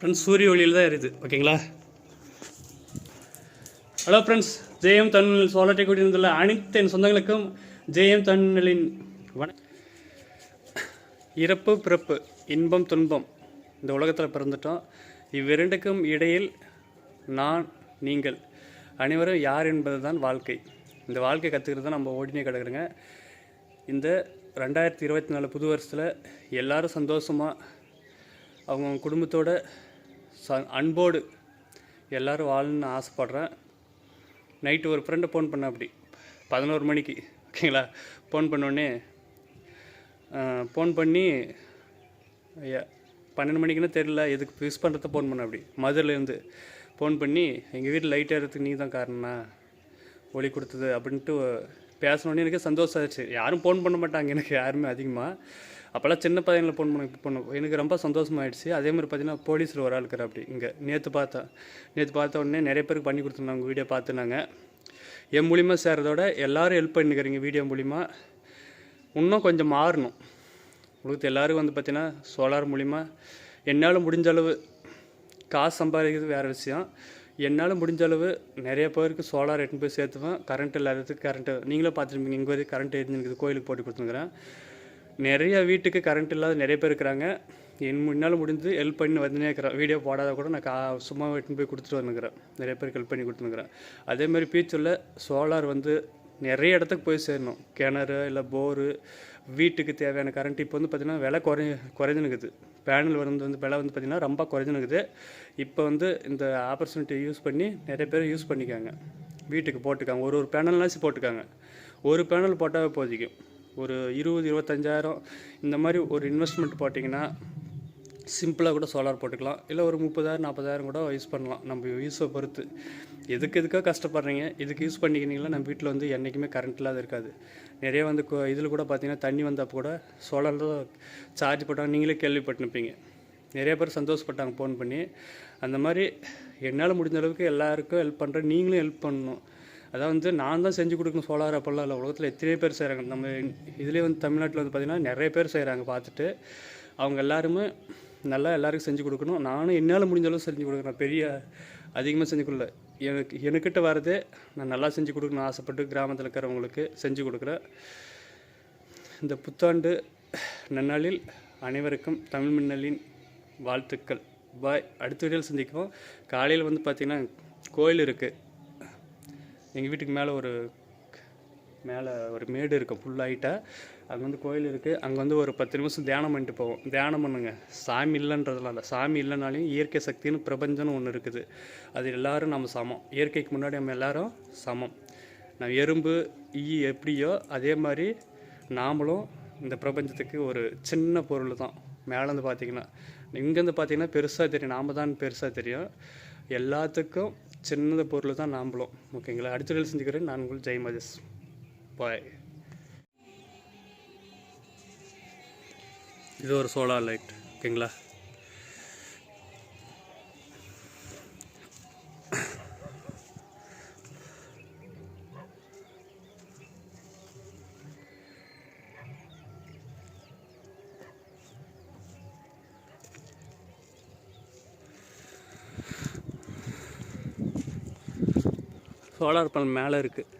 Friends சூரிய ஒளியில் தான் இருக்குது. ஓகேங்களா? ஹலோ ஃப்ரெண்ட்ஸ் ஜெயம் தன்னல் சோலாட்டை கூட்டியிருந்துள்ள அனைத்து என் சொந்தங்களுக்கும் ஜெயம் தன்னலின் வண இறப்பு பிறப்பு இன்பம் துன்பம் இந்த உலகத்தில் பிறந்துட்டோம். இவ்விரண்டுக்கும் இடையில் நான் நீங்கள் அனைவரும் யார் என்பது தான் வாழ்க்கை. இந்த வாழ்க்கை கற்றுக்கிறது தான் நம்ம ஓடினே கிடக்குறங்க. இந்த ரெண்டாயிரத்தி இருபத்தி நாலு புது வருஷத்தில் எல்லோரும் சந்தோஷமாக அவங்க குடும்பத்தோட ச அன்போடு எல்லாரும் வாழணும்னு ஆசைப்பட்றேன். நைட்டு ஒரு ஃப்ரெண்டை ஃபோன் பண்ண அப்படி. பதினோரு மணிக்கு. ஓகேங்களா ஃபோன் பண்ணோடனே ஃபோன் பண்ணி ஐயா பன்னெண்டு மணிக்குன்னு தெரில எதுக்கு மிஸ் பண்ணுறத ஃபோன் பண்ண அப்படி. மதுரிலேருந்து ஃபோன் பண்ணி எங்கள் வீட்டில் லைட் ஏறதுக்கு நீ தான் காரணம்னா ஒளி கொடுத்தது அப்படின்ட்டு பேசணுன்னே எனக்கு சந்தோஷம் ஆச்சு யாரும் ஃபோன் பண்ண மாட்டாங்க எனக்கு யாருமே அதிகமாக அப்போல்லாம் சின்ன பையனில் ஃபோன் பண்ண பண்ண எனக்கு ரொம்ப சந்தோஷமாயிடுச்சு. அதே மாதிரி பார்த்தீங்கன்னா போலீஸில் ஒரு ஆள் அப்படி. இங்கே நேற்று பார்த்தேன் நேற்று பார்த்த உடனே நிறைய பேருக்கு பண்ணி கொடுத்துருந்தாங்க வீடியோ பார்த்துனாங்க என் மூலிமா சேர்றதோட எல்லாரும் ஹெல்ப் பண்ணிக்கிறீங்க வீடியோ மூலிமா இன்னும் கொஞ்சம் மாறணும். உங்களுக்கு எல்லோரும் வந்து பார்த்திங்கன்னா சோலார் மூலிமா என்னால் முடிஞ்ச அளவு காசு சம்பாதிக்கிறது வேறு விஷயம். என்னால் முடிஞ்ச அளவு நிறைய பேருக்கு சோலார் எட்டு போய் சேர்த்துவேன். கரண்ட் இல்லாததுக்கு கரண்ட்டு நீங்களே பார்த்துருப்பீங்க இங்கே வரைக்கும் கரண்ட் எரிஞ்சுருக்குது கோயிலுக்கு போட்டு கொடுத்துருக்குறேன் நிறைய வீட்டுக்கு கரண்ட் இல்லாத நிறைய பேர் இருக்கிறாங்க. என் முன்னால் முடிஞ்சு ஹெல்ப் பண்ணி வந்துனே இருக்கிறேன். வீடியோ போடாத கூட நான் கா சும்மா எடுத்துன்னு போய் கொடுத்துட்டு வந்துக்கிறேன். நிறைய பேருக்கு ஹெல்ப் பண்ணி கொடுத்துருக்குறேன் அதேமாதிரி ஃபியூச்சரில் சோலார் வந்து நிறைய இடத்துக்கு போய் சேரணும். கிணறு இல்லை போரு வீட்டுக்கு தேவையான கரண்ட் இப்போ வந்து பார்த்திங்கன்னா விலை குறை குறைஞ்சுனுக்குது பேனல் வந்து வந்து விலை வந்து பார்த்திங்கன்னா ரொம்ப குறைஞ்சுனுக்குது இப்போ வந்து இந்த ஆப்பர்ச்சுனிட்டி யூஸ் பண்ணி நிறைய பேர் யூஸ் பண்ணிக்காங்க. வீட்டுக்கு போட்டுக்காங்க. ஒரு ஒரு பேனல்னாச்சும் போட்டுக்காங்க. ஒரு பேனல் போட்டால் போதிக்கும் ஒரு இருபது இருபத்தஞ்சாயிரம் இந்த மாதிரி ஒரு இன்வெஸ்ட்மெண்ட் போட்டிங்கன்னா சிம்பிளாக கூட சோலார் போட்டுக்கலாம். இல்லை ஒரு முப்பதாயிரம் நாற்பதாயிரம் கூட யூஸ் பண்ணலாம். நம்ம யூஸை பொறுத்து. எதுக்கு எதுக்காக கஷ்டப்படுறீங்க? இதுக்கு யூஸ் பண்ணிக்கினீங்களா நம்ம வீட்டில் வந்து என்றைக்குமே கரண்ட் இல்லாத இருக்காது. நிறைய வந்து இதில் கூட பார்த்தீங்கன்னா தண்ணி வந்தப்போ கூட சோலாரில் சார்ஜ் போட்டாங்க. நீங்களே கேள்விப்பட்டிருப்பீங்க. நிறைய பேர் சந்தோஷப்பட்டாங்க ஃபோன் பண்ணி. அந்த மாதிரி என்னால் முடிஞ்ச அளவுக்கு எல்லாருக்கும் ஹெல்ப் பண்ணுறேன் நீங்களும் ஹெல்ப் பண்ணணும். அதான் வந்து நான் தான் செஞ்சு கொடுக்கணும் சோலார் அப்போல்லாம் இல்லை. உலகத்தில் எத்தனையோ பேர் செய்கிறாங்க நம்ம இதுலேயே வந்து தமிழ்நாட்டில் வந்து பார்த்திங்கன்னா நிறைய பேர் செய்கிறாங்க பார்த்துட்டு. அவங்க எல்லாருமே நல்லா எல்லாருக்கும் செஞ்சு கொடுக்கணும். நானும் என்னால் முடிஞ்ச செஞ்சு கொடுக்குறேன். பெரிய அதிகமாக செஞ்சு கொடுக்கல. எனக்கு எனக்கிட்ட வரதே நான் நல்லா செஞ்சு கொடுக்கணும்னு ஆசைப்பட்டு கிராமத்தில் இருக்கிறவங்களுக்கு செஞ்சு கொடுக்குறேன். இந்த புத்தாண்டு நன்னாளில் அனைவருக்கும் தமிழ் மின்னலின் வாழ்த்துக்கள். பாய். அடுத்த வீடியோவில் சந்திக்குவோம். காலையில் வந்து பார்த்திங்கன்னா கோயில் இருக்குது எங்கள் வீட்டுக்கு மேலே ஒரு மேலே ஒரு மேடு இருக்கும் ஃபுல்லாகிட்டால் அங்கே வந்து கோயில் இருக்குது அங்கே வந்து ஒரு பத்து நிமிஷம் தியானம் பண்ணிட்டு போவோம். தியானம் பண்ணுங்க. சாமி இல்லைன்றதுலாம் இல்லை சாமி இல்லைனாலையும் இயற்கை சக்தின்னு பிரபஞ்சம்னு ஒன்று இருக்குது. அது எல்லாரும் நம்ம சமம். இயற்கைக்கு முன்னாடி நம்ம எல்லோரும் சமம். நம்ம எறும்பு ஈ எப்படியோ அதே மாதிரி நாமளும் இந்த பிரபஞ்சத்துக்கு ஒரு சின்ன பொருள் தான். மேலேருந்து பார்த்தீங்கன்னா இங்கேருந்து பார்த்தீங்கன்னா பெருசாக தெரியும். நாம் தான் பெருசாக தெரியும். எல்லாத்துக்கும் சின்னத பொருள் தான் நாம்பளும். ஓகேங்களா? அடுத்த செஞ்சுக்கிறேன். நான் உங்கள் ஜெய் மஜஸ் பாய் இது ஒரு சோலார் லைட் ஓகேங்களா? சோலார் பேனல் மேலே இருக்குது